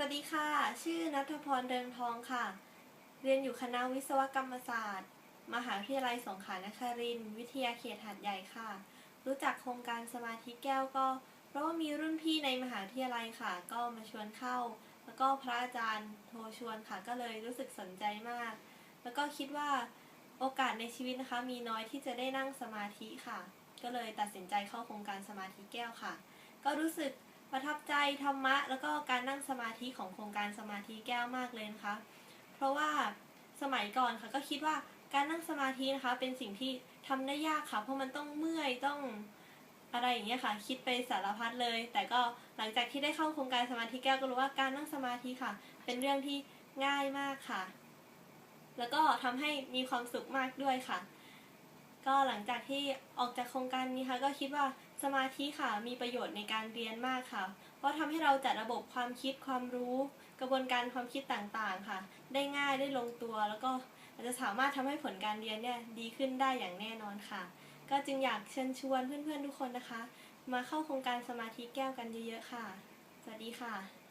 สวัสดีค่ะ ชื่อนัทพรเดิงทองค่ะ เรียนอยู่คณะวิศวกรรมศาสตร์ มหาวิทยาลัยสงขลานครินทร์วิทยาเขตหาดใหญ่ค่ะ รู้จักโครงการสมาธิแก้วก็ เพราะว่ามีรุ่นพี่ในมหาวิทยาลัยค่ะ ก็มาชวนเข้า แล้วก็พระอาจารย์โทรชวนค่ะ ก็เลยรู้สึกสนใจมาก แล้วก็คิดว่าโอกาสในชีวิตนะคะ มีน้อยที่จะได้นั่งสมาธิค่ะ ก็เลยตัดสินใจเข้าโครงการสมาธิแก้วค่ะ ก็รู้สึก ประทับใจธรรมะ แล้วก็การนั่งสมาธิของโครงการสมาธิแก้วมากเลยนะคะ เพราะว่าสมัยก่อนค่ะก็คิดว่าการนั่งสมาธินะคะเป็นสิ่งที่ทำได้ยากค่ะ เพราะมันต้องเมื่อยต้องอะไรอย่างเงี้ยค่ะ คิดไปสารพัดเลย แต่ก็หลังจากที่ได้เข้าโครงการสมาธิแก้วก็รู้ว่าการนั่งสมาธิค่ะ เป็นเรื่องที่ง่ายมากค่ะ แล้วก็ทำให้มีความสุขมากด้วยค่ะ ก็หลังจากที่ออกจากโครงการนี้ค่ะก็คิดว่าสมาธิค่ะมีประโยชน์ในการเรียนมากค่ะ เพราะทำให้เราจัดระบบความคิดความรู้ กระบวนการความคิดต่างๆค่ะ ได้ง่ายได้ลงตัว แล้วก็อาจจะสามารถทำให้ผลการเรียนเนี่ยดีขึ้นได้อย่างแน่นอนค่ะ ก็จึงอยากเชิญชวนเพื่อนๆทุกคนนะคะ มาเข้าโครงการสมาธิแก้วกันเยอะๆค่ะ สวัสดีค่ะ